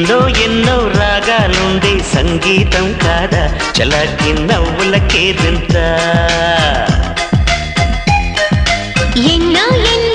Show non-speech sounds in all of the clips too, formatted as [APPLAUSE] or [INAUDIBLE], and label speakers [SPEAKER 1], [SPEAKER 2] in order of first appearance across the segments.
[SPEAKER 1] ప్రపంచంలో
[SPEAKER 2] ఎన్నో రాగాలుండే సంగీతం
[SPEAKER 1] కాదా? చలాకి నవ్వులకే దింత ఎన్నో ఎన్నో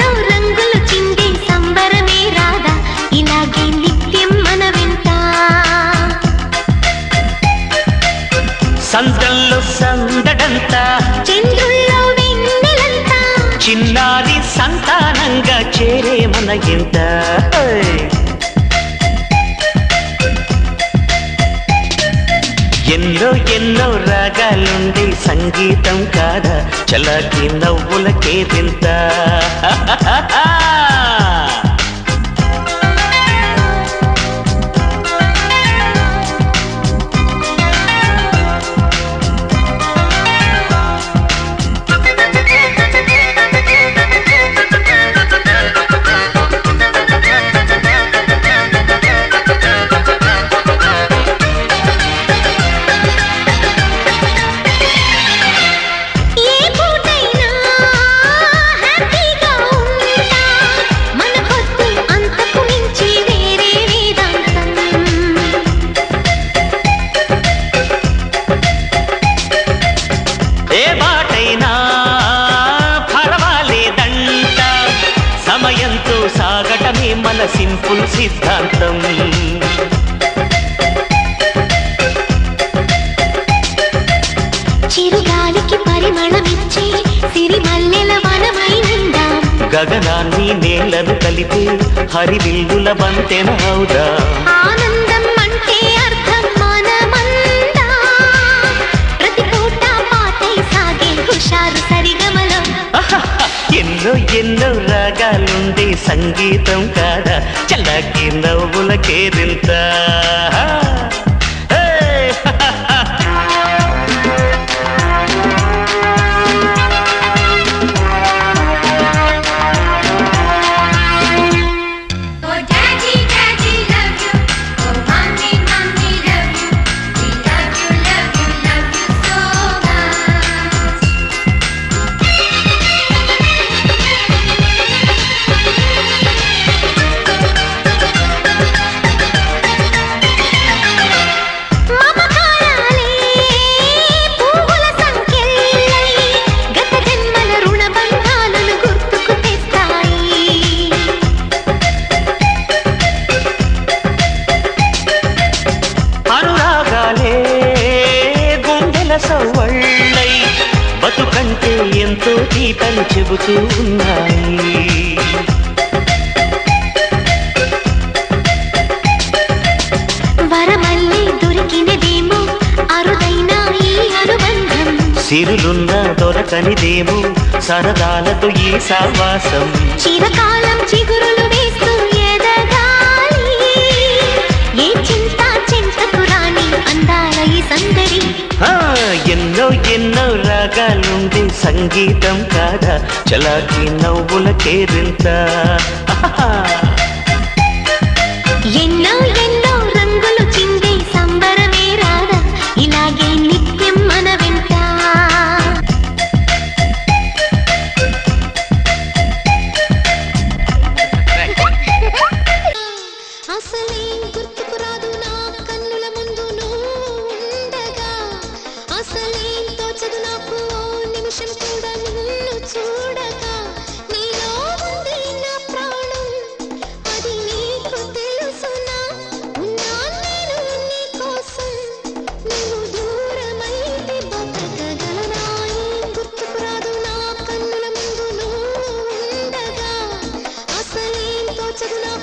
[SPEAKER 1] ఎన్నో ఎన్నో రాగాలుండి సంగీతం కాదా? చలాకి నవ్వులకే తింతా [LAUGHS] సింపుల్ సిద్ధాంతం.
[SPEAKER 2] చిరుగాలికి పరిమళమిచ్చే సిరిమల్లెల వనమై నిందాం
[SPEAKER 1] గగనాన్ని నేలను కలిపి హరివిల్లుల వంతెన అవుదా?
[SPEAKER 2] ఆనందం అంటే అర్థం మనమందా? ప్రతి పూట పాటై సాగే హుషారు సరిగమలో.
[SPEAKER 1] ఎన్నో ఎన్నో రాగాలుండే సంగీతం కాదా? చల్లకి నవ్వుల తీపని చెబుతూ ఉన్నాయి సిరులున్న దొరకనిదేమో? సరదాలతో ఈ సావాసం
[SPEAKER 2] చిరకాలం చిగురులు సంగీతం కాదా? చలాకి నవ్వుల కేరింత. ఎన్నో ఎన్నో రంగులు చిందే
[SPEAKER 1] సంబరమే రాదా? ఇలాగే నిత్యం మన వెంట. అసలే గుర్తుకు రాదు
[SPEAKER 2] నా Absolutely.